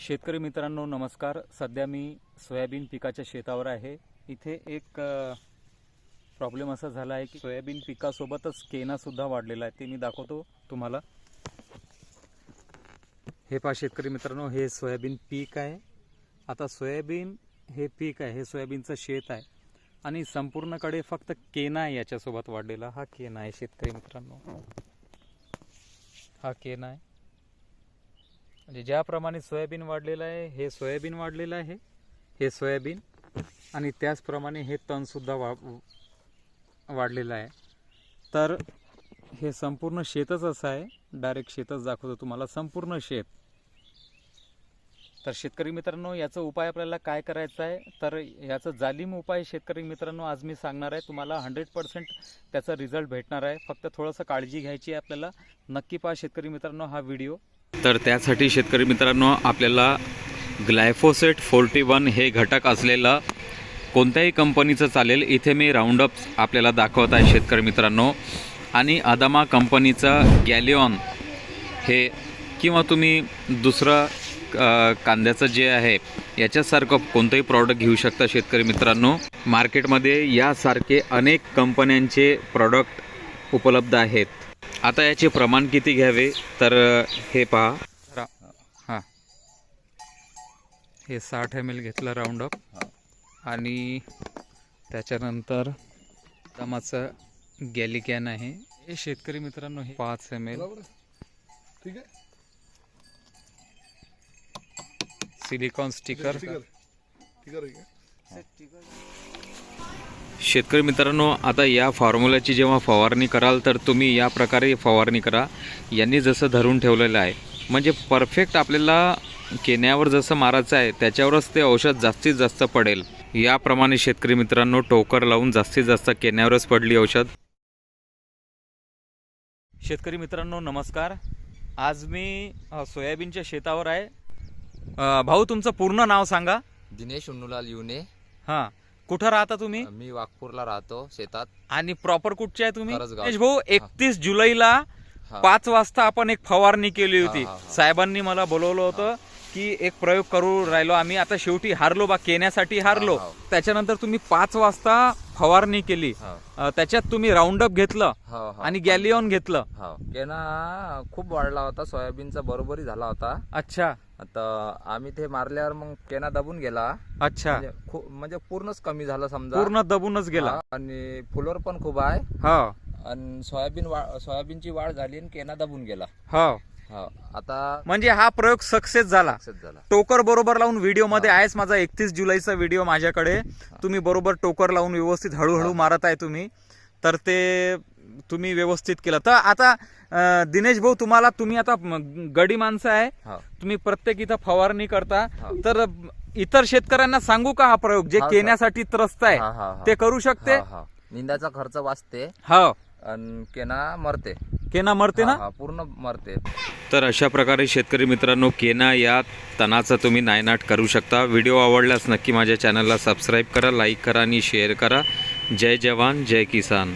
शेतकरी मित्रांनो नमस्कार. सध्या मी सोयाबीन पिकाच्या शेतावर आहे. इथे एक प्रॉब्लेम असा झाला आहे की सोयाबीन पिकासोबतच केनासुद्धा वाढलेला आहे. ते मी दाखवतो तुम्हाला. हे पहा शेतकरी मित्रांनो हे सोयाबीन पीक आहे. आता सोयाबीन हे पीक आहे हे सोयाबीनचं शेत आहे. आणि संपूर्णकडे फक्त केना आहे याच्यासोबत वाढलेला हा केना आहे शेतकरी मित्रांनो. हा केना आहे. म्हणजे ज्याप्रमाणे सोयाबीन वाढलेलं आहे हे सोयाबीन वाढलेलं आहे हे सोयाबीन आणि त्याचप्रमाणे हे तणसुद्धा वा वाढलेलं आहे. तर हे संपूर्ण शेतच असं आहे. डायरेक्ट शेतच दाखवतो तुम्हाला. संपूर्ण शेत. तर शेतकरी मित्रांनो याचा उपाय आपल्याला काय करायचा आहे? तर याचा जालिम उपाय शेतकरी मित्रांनो आज मी सांगणार आहे. तुम्हाला हंड्रेड पर्सेंट त्याचा रिझल्ट भेटणार आहे. फक्त थोडंसं काळजी घ्यायची आहे आपल्याला. नक्की पहा शेतकरी मित्रांनो हा व्हिडिओ तर त्यासाठी शेतकरी मित्रांनो आपल्याला ग्लायफोसेट फोर्टी वन हे घटक असलेलं कोणत्याही कंपनीचं चालेल इथे मी राऊंडअप आपल्याला दाखवत आहे शेतकरी मित्रांनो. आणि अदामा कंपनीचं गॅलिऑन हे किंवा तुम्ही दुसरं कांद्याचं जे आहे याच्यासारखं कोणतंही प्रॉडक्ट घेऊ शकता शेतकरी मित्रांनो. मार्केटमध्ये यासारखे अनेक कंपन्यांचे प्रॉडक्ट उपलब्ध आहेत. आता याचे प्रमाण किती घ्यावे? तर हे पहा. हां. हे साठ एम एल घेतलं राऊंडअप आणि त्याच्यानंतर दमाचं गॅली कॅन आहे. हे शेतकरी मित्रांनो हे पाच एम एल ठीक आहे. Silicon sticker. ठीक आहे शेतकरी मित्रांनो आता या फॉर्म्युल्याची जेव्हा फवारणी कराल तर तुम्ही या प्रकारे फवारणी करा. यांनी जसं धरून ठेवलेलं आहे. म्हणजे परफेक्ट आपल्याला केन्यावर जसं मारायचं आहे त्याच्यावरच ते औषध जास्तीत जास्त पडेल. याप्रमाणे शेतकरी मित्रांनो टोकर लावून जास्तीत जास्त केन्यावरच पडली औषध. शेतकरी मित्रांनो नमस्कार. आज मी सोयाबीनच्या शेतावर आहे. भाऊ तुमचं पूर्ण नाव सांगा. दिनेश उन्नुलाल युने. हां. कुठं राहता तुम्ही? मी वाघपूरला राहतो शेतात. आणि प्रॉपर कुठचे आहे तुम्ही? करजगाव. भाऊ एकतीस जुलैला हा. पाच वाजता आपण एक फवारणी केली होती. हा, हा, हा. साहेबांनी मला बोलवलं होतं की एक प्रयोग करू राहिलो आम्ही. आता शेवटी हारलो बा केण्यासाठी हारलो. हा, हा. त्याच्यानंतर तुम्ही पाच वाजता फवारणी केली. हो, अं, त्याच्यात तुम्ही राऊंडअप घेतलं हो, हो. आणि गॅलिऑन घेतलं. हो. केना खूप वाढला होता सोयाबीनचा बरोबरी झाला होता. अच्छा. आता आम्ही ते मारल्यावर मग केना दबून गेला. अच्छा. म्हणजे म्हणजे पूर्णच कमी झालं समजा. पूर्ण दबूनच गेला. हा, आणि फुलोर पण खूप आहे. हो. आणि सोयाबीन वा- सोयाबीनची वाढ झाली आणि केना दबून गेला. हो. हो आता म्हणजे हा प्रयोग सक्सेस झाला. सक्सेस झाला. टोकर बरोबर लावून व्हिडिओमध्ये आहेच माझा एकतीस जुलैचा व्हिडिओ माझ्याकडे. तुम्ही बरोबर टोकर लावून व्यवस्थित हळूहळू मारत आहे तुम्ही. तर ते तुम्ही व्यवस्थित केलं. तर आता अं, दिनेश भाऊ तुम्हाला तुम्ही आता म- गडी माणसं आहे. हो. तुम्ही प्रत्येक इथं फवारणी करता. हा. तर इतर शेतकऱ्यांना सांगू का हा प्रयोग? जे हा, सर. केण्यासाठी त्रस्त आहे. हा, हा, हा. ते करू शकते. हा, हा. निंदाचा खर्च वाचते. हो. आणि केना मरते. केना मरते ना? हा, हा, पूर्ण मरते. तर अशा प्रकारे शेतकरी मित्रांनो केना या तणाचा तुम्ही नायनाट करू शकता. व्हिडिओ आवडल्यास नक्की माझ्या चॅनलला सबस्क्राईब करा लाईक करा आणि शेअर करा. जय जवान जय किसान.